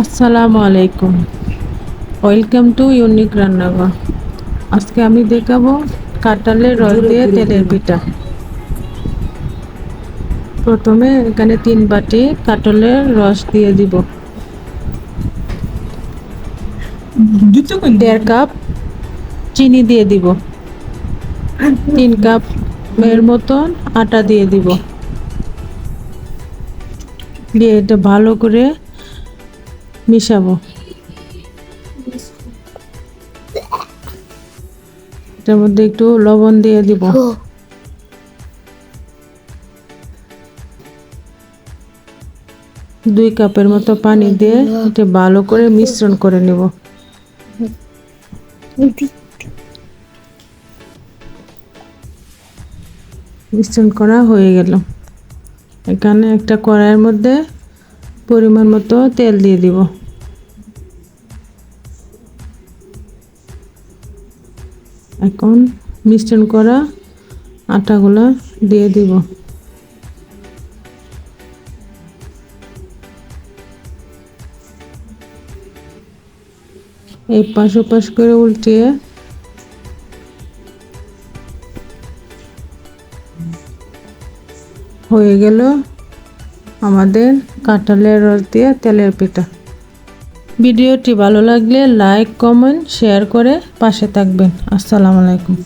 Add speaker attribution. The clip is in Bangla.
Speaker 1: আসসালামু আলাইকুম। ওয়েলকাম টু ইউনিক রান্নাঘর আজকে আমি দেখাবো কাঁঠালের রস দিয়ে তেলের পিঠা। প্রথমে এখানে তিন বাটি কাঁঠালের রস দিয়ে দিব। দেড় কাপ চিনি দিয়ে দিব। তিন কাপ এর মতন আটা দিয়ে দিব। দিয়ে এটা ভালো করে মিশাবো। এটার মধ্যে একটু লবণ দিয়ে দিব। দুই কাপের মতো পানি দিয়ে এটা ভালো করে মিশ্রণ করে নেব। মিশ্রণ করা হয়ে গেল। এখানে একটা কড়াইয়ের মধ্যে পরিমাণ মতো তেল দিয়ে দিব। এখন মিশ্রণ করা আটাগুলো দিয়ে দিব। এই পাশ ওপাশ করে উল্টিয়ে হয়ে গেল আমাদের কাঁঠালের রস দিয়ে তেলের পিঠা। ভিডিওটি ভালো লাগলে লাইক, কমেন্ট, শেয়ার করে পাশে থাকবেন। আসসালামু আলাইকুম।